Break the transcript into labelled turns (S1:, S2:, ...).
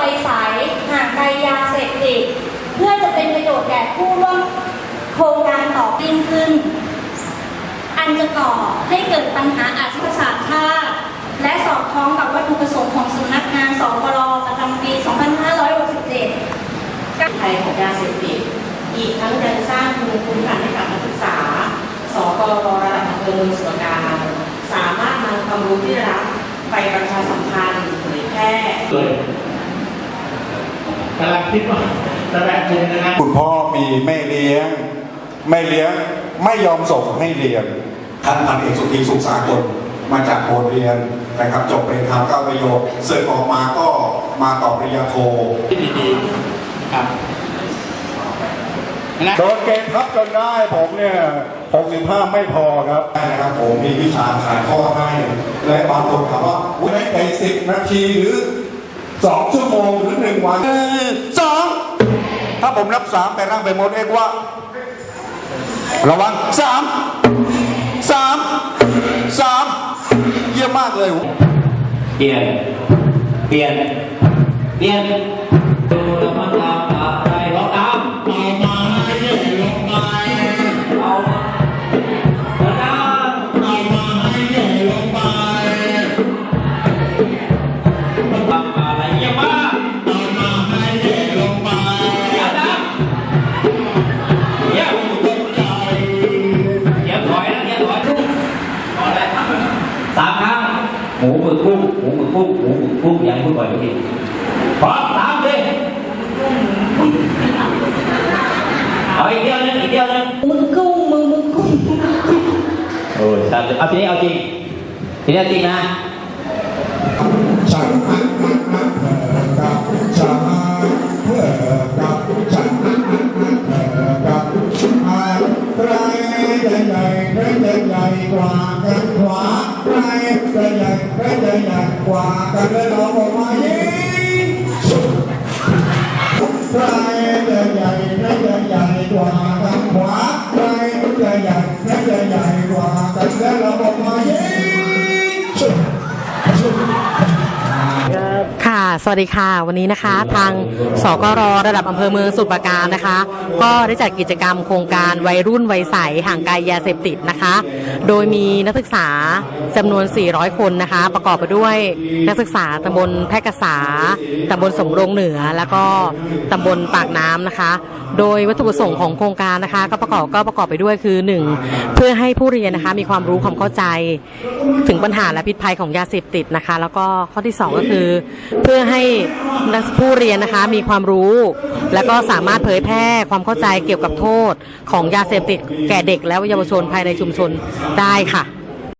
S1: วัยใสห่างไกลยาเสพติดเพื่อจะเป็นประโยชน์แก่ผู้ร่วมโครงการต่อยิ่งขึ้น อันจะก่อให้เกิดปัญหาอาชีพศาสตร์ชาติและสอดคล้องกับวัตถุประสงค์ของสำนักงานสกรประจำปี 2567
S2: ภัยของยาเสพติดอีกทั้งยังสร้างภูมิคุ้มกันให้กับนักศึกษาสกรระดับอำเภอเมืองส่วนกลางสามารถนำความรู้ที่ได้รับไปประชาสัมพันธ์เผยแพร่
S3: กำลังคิดว่าจะแบ่งกลุ่มยังไง
S4: คุณพ่อมีแม่เลี้ยงแม่เลี้ยงไม่ยอมส่งให้เรียนท่านพันเอกสุธีสุขสากลมาจากโรงเรียนนะครับจบเป็นทางเก้าประโยคเสร็จออกมาก็มาต่อปริญญาโท
S3: ที่ดีๆครับนะ
S4: โดนเกณฑ์ทับจนได้ผมเนี่ย65ไม่พอครับนะครับผมมีวิชาถ่ายข้อให้และบางคนถามว่าอุ้ยไปสิบนาทีหรือ สองชั่วโมงหรือหนึ่งวันสองถ้าผมนับสามแต่นั่งไปหมดเองว่า ระวังสามสามสามเยี่ยมมากเลย
S5: เปลี่ยน เปลี่ยน เปลี่ยน สามครั้งหมูหมึกกุ้งหมูหมึกกุ้งหมูหมึกกุ้งอย่างที่พูดบ่อยเมื่อกี้พร้อมสามเลยเอาอี กเดียวนึงกเดียวนึง
S1: มึงกุ้งมึงมึงกุ้ง
S5: โอ้ยสามเลยเอาทีนี้เอาจริงทีนี้เอาจริงนะ
S4: ฉันกับฉันเพื่อกับฉันกับใครจะใหญ่ใครจะใหญ่กว่ากันขวาทรากันแล้วเราออกมายิงใครจะใหญ่ใครจะใหญ่กว่ากันขวาใครจะใหญ่ใครจะใหญ่กว่ากันแล้วเราออกมายิง
S6: สวัสดีค่ะ วันนี้นะคะ ทางสกรระดับอำเภอเมืองสมุทรปราการนะคะ ก็ได้จัดกิจกรรมโครงการวัยรุ่นวัยใสห่างไกลยาเสพติดนะคะ โดยมีนักศึกษาจำนวน 400 คนนะคะ ประกอบไปด้วยนักศึกษาตำบลแพร่กษาตำบลสมรงเหนือ แล้วก็ตำบลปากน้ำนะคะ โดยวัตถุประสงค์ของโครงการนะคะ ก็ประกอบก็ประกอบไปด้วยคือ 1 เพื่อให้ผู้เรียนนะคะมีความรู้ความเข้าใจ ถึงปัญหาและพิษภัยของยาเสพติดนะคะ แล้วก็ข้อที่ 2 ก็คือเพื่อให้นักผู้เรียนนะคะมีความรู้ และก็สามารถเผยแพร่ความเข้าใจเกี่ยวกับโทษของยาเสพติดแก่เด็กและเยาวชนภายในชุมชนได้ค่ะ